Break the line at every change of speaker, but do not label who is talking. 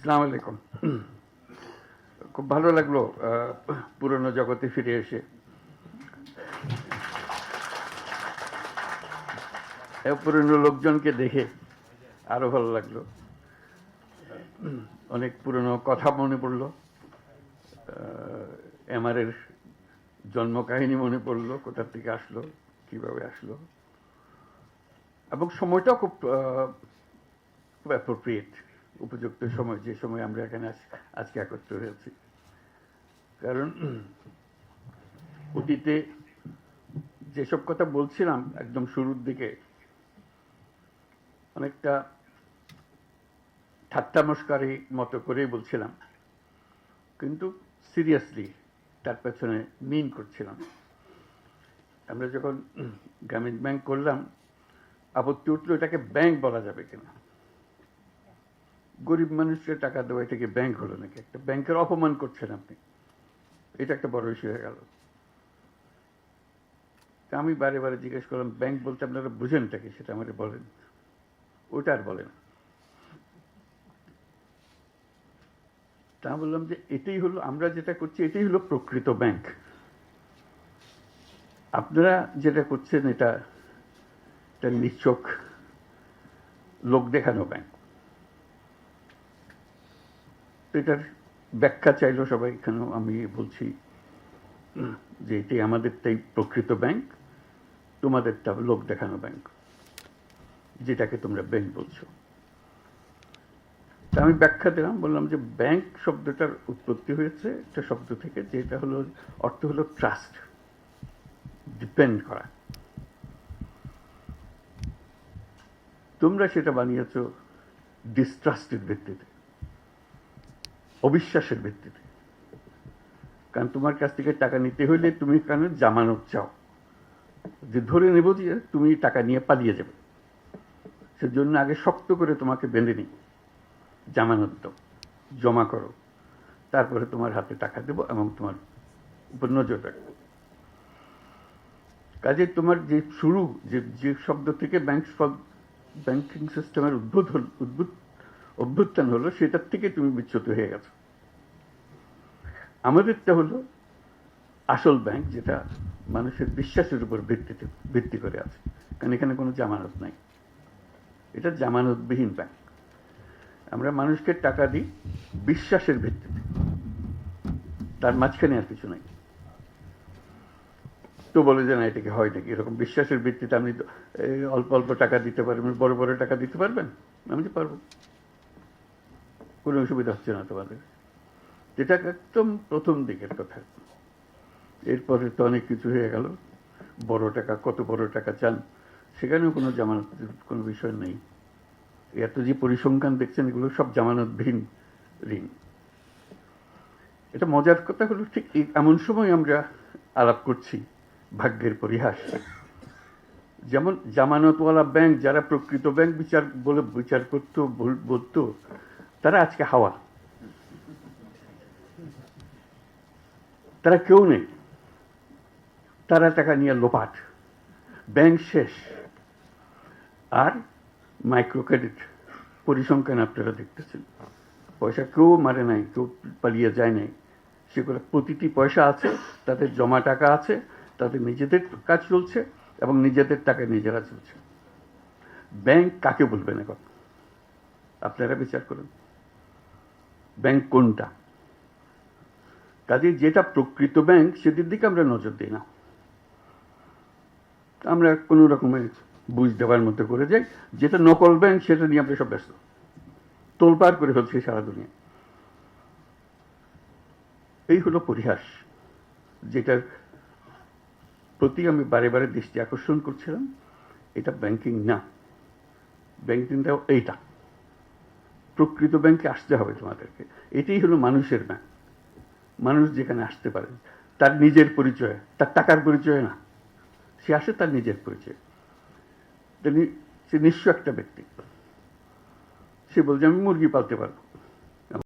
সালাম আলাইকুম খুব ভালো লাগল পুরনো জগতে ফিরে এসে। পুরনো লোকজনকে দেখে আরও ভালো লাগল। অনেক পুরনো কথা মনে পড়ল। এমআরের জন্ম কাহিনী মনে পড়ল কোথা থেকে আসলো, কীভাবে আসলো। এবং সময়টাও খুব খুব অ্যাপ্রোপ্রিয়েট উপযুক্ত সময়, যে সময় আমরা এখানে আজকে একত্র হয়েছি। কারণ, অতীতে যেসব কথা বলছিলাম একদম শুরুর দিকে, অনেকটা ঠাট্টা মস্কারি মতো করেই বলছিলাম। কিন্তু সিরিয়াসলি তার পেছনে মিন করছিলাম। আমরা যখন গ্রামীণ ব্যাংক করলাম, আপত্তি উঠল এটাকে ব্যাংক বলা যাবে কিনা। গরিব মানুষকে টাকা দেওয়া এটাকে ব্যাংক হলো নাকি? একটা ব্যাংকের অপমান করছেন আপনি। এটা একটা বড় ইস্যু হয়ে গেল। তা আমি বারে বারে জিজ্ঞেস করলাম ব্যাংক বলতে আপনারা বুঝেনটা কি? সেটা আমাকে বলেন। ওটা আর বলেন। তা বললাম যে, এটাই হলো, আমরা যেটা করছি, এটাই হলো প্রকৃত ব্যাংক আপনারা যেটা করছেন, এটা এটা নিচ্ছক লোক দেখানো ব্যাংক এটার ব্যাখ্যা চাইলো সবাই, এখানেও আমি বলছি যে এটাই আমাদেরটাই প্রকৃত ব্যাংক, তোমাদেরটা লোক দেখানো ব্যাংক, যেটাকে তোমরা ব্যাংক বলছো। তা আমি ব্যাখ্যা দিলাম, বললাম যে ব্যাংক শব্দটার উৎপত্তি হয়েছে একটা শব্দ থেকে, যেটা হলো, অর্থ হলো ট্রাস্ট, ডিপেন্ড করা। তোমরা সেটা বানিয়েছো ডিস্ট্রাস্টের ভিত্তিতে অবিশ্বাসের ভিত্তিতে। কারণ তোমার কাছ থেকে টাকা নিতে হইলে তুমি কেন জামানত চাও। যে ধরে নেব যে তুমি টাকা নিয়ে পালিয়ে যাবে। সেজন্য আগে শক্ত করে তোমাকে বেঁধে নিই। জামানত দাও, জমা করো। তারপরে তোমার হাতে টাকা দেবো এবং তোমার উপর নজর রাখব। কাজে তোমার যে শুরু, যে যে শব্দ থেকে ব্যাংক ব্যাংকিং সিস্টেমের উদ্ভূত উদ্ভূত অভ্যুত্থান হলো, সেটার থেকে তুমি বিচ্যুত হয়ে গেছো। আমাদেরটা হলো আসল ব্যাংক যেটা মানুষের বিশ্বাসের উপর ভিত্তিতে ভিত্তি করে আছে। কারণ এখানে কোনো জামানত নাই। এটা জামানতবিহীন ব্যাংক আমরা মানুষকে টাকা দিই বিশ্বাসের ভিত্তিতে। তার মাঝখানে আর কিছু নাই। তো বলে যে না এটাকে হয় নাকি? এরকম বিশ্বাসের ভিত্তিতে আপনি অল্প অল্প টাকা দিতে পারবেন, বড় বড় টাকা দিতে পারবেন? আমি যে পারব। কোনো অসুবিধা হচ্ছে না তোমাদের। যেটা একদম প্রথম দিকের কথা। এরপরে তো অনেক কিছু হয়ে গেল। বড় টাকা, কত বড় টাকা চান সেখানেও কোনো জামানতের কোনো বিষয় নেই। এত যে পরিসংখ্যান দেখছেন, এগুলো সব জামানতবিহীন ঋণ। এটা মজার কথা হলো ঠিক এমন সময় আমরা আলাপ করছি, ভাগ্যের পরিহাস। যেমন জামানতওয়ালা ব্যাংক যারা প্রকৃত ব্যাংক বিচার বলে বিচার করতো, বল- বলতো তারা আজকে হাওয়া। তারা কেউ নেই। তারা টাকা নিয়ে লোপাট। ব্যাংক শেষ। আর মাইক্রো ক্রেডিট পরিসংখ্যান আপনারা দেখতেছেন। পয়সা কেউ মারে নাই, কেউ পালিয়ে যায় নাই। সেগুলো প্রতিটি পয়সা আছে, তাদের জমা টাকা আছে, তাদের নিজেদের কাজ চলছে এবং নিজেদের টাকা নিজেরা চলছে। ব্যাংক কাকে বলবেন এখন? আপনারা বিচার করুন। ব্যাংক কোনটা? কাজে যেটা প্রকৃত ব্যাংক সেদিক দিকে আমরা নজর দিই না। আমরা কোনো রকমের বুঝ দেওয়ার মতো করে যাই, যেটা নকল ব্যাংক, সেটা নিয়ে আমরা সব ব্যস্ত। তোলপাড় করে ফেলছে সারা দুনিয়া। এই হলো পরিহাস, যেটার প্রতি আমি বারে বারে দৃষ্টি আকর্ষণ করছিলাম। এটা ব্যাংকিং না। ব্যাংকিংটা এইটা। প্রকৃত ব্যাংকে আসতে হবে তোমাদেরকে। এটাই হলো মানুষের ব্যাংক। মানুষ যেখানে আসতে পারে, তার নিজের পরিচয়, তার টাকার পরিচয় না। সে আসে তার নিজের পরিচয়। সে নিঃস্ব একটা ব্যক্তি। সে বলছে, আমি মুরগি পালতে পারব।